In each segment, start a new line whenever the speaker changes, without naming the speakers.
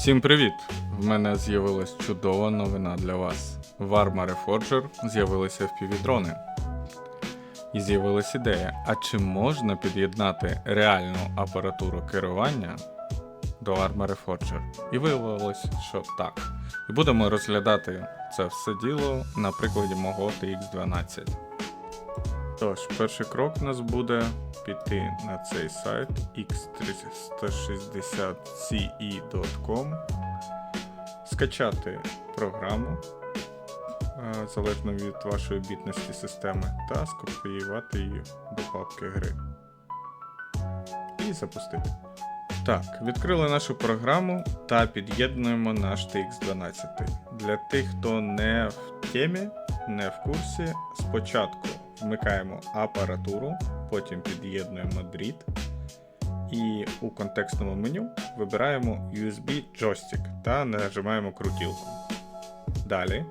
Всім привіт! В мене з'явилась чудова новина для вас. В Arma Reforger з'явилися впівдрони. І з'явилась ідея: а чи можна під'єднати реальну апаратуру керування до Arma Reforger? І виявилось, що так. І будемо розглядати це все діло на прикладі мого TX12. Тож, перший крок у нас буде піти на цей сайт x360ce.com, скачати програму е, залежно від вашої бітності системи, та скопіювати її до папки гри. І запустити. Так, відкрили нашу програму та під'єднуємо наш TX12. Для тих, хто не в темі, не в курсі, спочатку вмикаємо апаратуру, потім під'єднуємо дріт. І у контекстному меню вибираємо USB джойстик та нажимаємо крутілку. Далі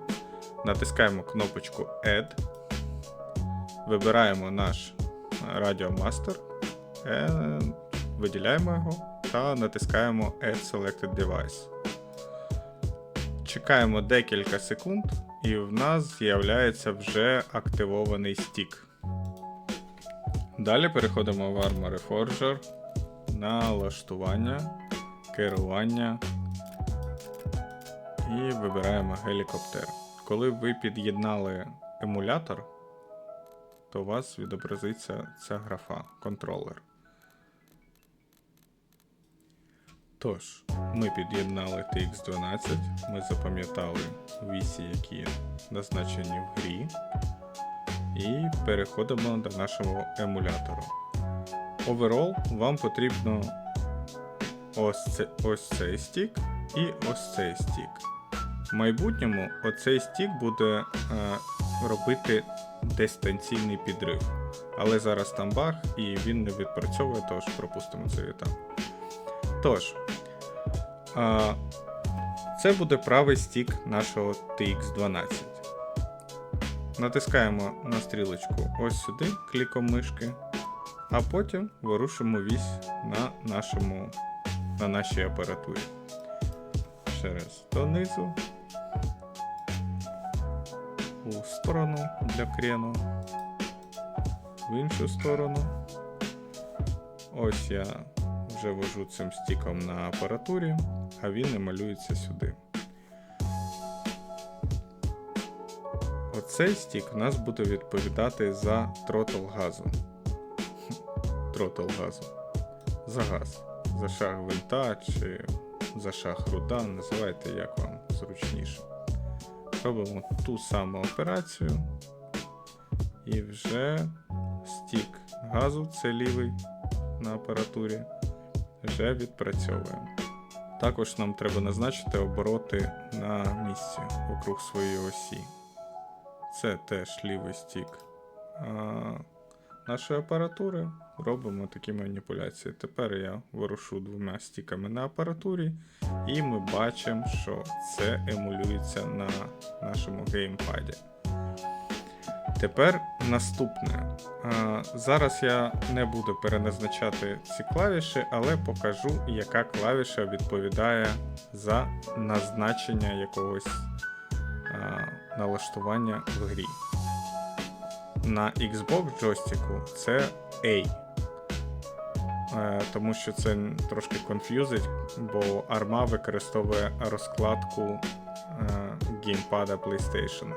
натискаємо кнопочку Add, вибираємо наш радіомастер, е, виділяємо його та натискаємо Add Selected Device. Чекаємо декілька секунд, і в нас з'являється вже активований стік. Далі переходимо в Arma Reforger, налаштування, керування і вибираємо гелікоптер. Коли ви під'єднали емулятор, то у вас відобразиться ця графа контролер. Тож, ми під'єднали TX12, ми запам'ятали вісі, які назначені в грі, і переходимо до нашого емулятору. Оверол вам потрібно ось, це, ось цей стік і ось цей стік. В майбутньому оцей стік буде е, робити дистанційний підрив. Але зараз там баг і він не відпрацьовує, тож пропустимо цей етап. Тож, а, це буде правий стік нашого TX12. Натискаємо на стрілочку ось сюди кліком мишки, а потім вирушимо вісь на, нашому, на нашій апаратурі. Ще раз донизу, у сторону для крену, в іншу сторону. Ось я вже вожу цим стіком на апаратурі, а він емалюється сюди. Оцей стік у нас буде відповідати за тротл газу. Тротл газу. За газ. За шаг винта чи за шаг руда, називайте як вам зручніше. Робимо ту саму операцію. І вже стік газу, це лівий на апаратурі, вже відпрацьовуємо. Також нам треба назначити обороти на місці вокруг своєї осі. Це теж лівий стік а, нашої апаратури. Робимо такі маніпуляції. Тепер я ворушу двома стіками на апаратурі, і ми бачимо, що це емулюється на нашому геймпаді. Тепер наступне. Зараз я не буду переназначати ці клавіші, але покажу, яка клавіша відповідає за назначення якогось налаштування в грі. На Xbox джойстику це A. Е, Тому що це трошки конф'юзить, бо Arma використовує розкладку е, геймпада PlayStation.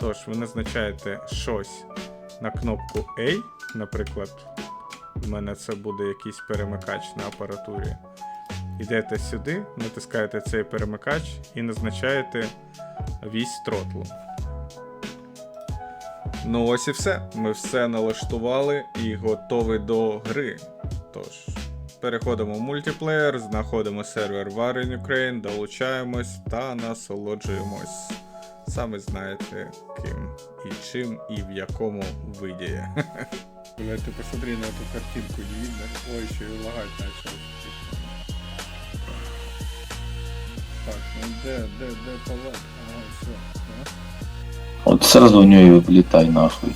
Тож, ви назначаєте щось на кнопку A, наприклад, у мене це буде якийсь перемикач на апаратурі. Йдете сюди, натискаєте цей перемикач і назначаєте вісь тротлу. Ну ось і все. Ми все налаштували і готові до гри. Тож, переходимо в мультиплеєр, знаходимо сервер War in Ukraine, долучаємось та насолоджуємось. Саме знаєте, ким і чим і в якому виді. Бля, ты посмотри на эту картинку, не видно? Ой, еще и лагать начал. Так, ну де, де, де палат? Ага, все.
Вот сразу у нее и влетай нахуй.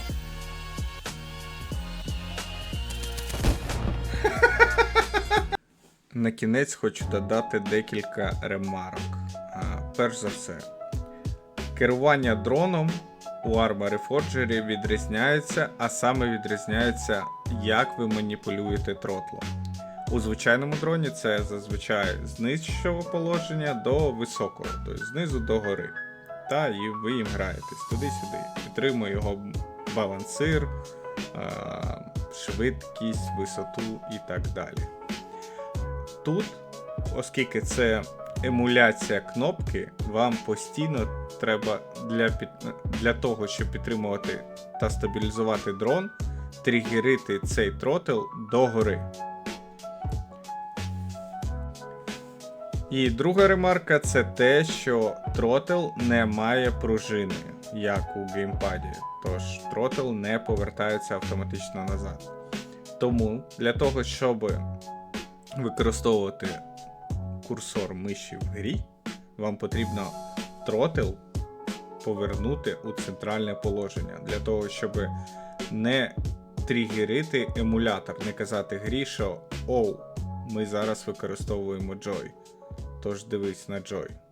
на кінець хочу додати декілька ремарок. А, перш за все, керування дроном у Arma Reforger відрізняється, а саме відрізняється, як ви маніпулюєте тротлом. У звичайному дроні це зазвичай з нижчого положення до високого, тобто знизу до гори. Та і ви їм граєтесь туди-сюди. Підтримує його балансир, швидкість, висоту і так далі. Тут, оскільки це емуляція кнопки, вам постійно треба для, під... для того, щоб підтримувати та стабілізувати дрон, тригерити цей тротл догори. І друга ремарка це те, що тротл не має пружини, як у геймпаді. Тож тротл не повертається автоматично назад. Тому для того, щоб використовувати курсор миші в грі, вам потрібно тротил повернути у центральне положення для того, щоб не тригерити емулятор, не казати грі, що оу, ми зараз використовуємо Joy. Тож дивись на Joy.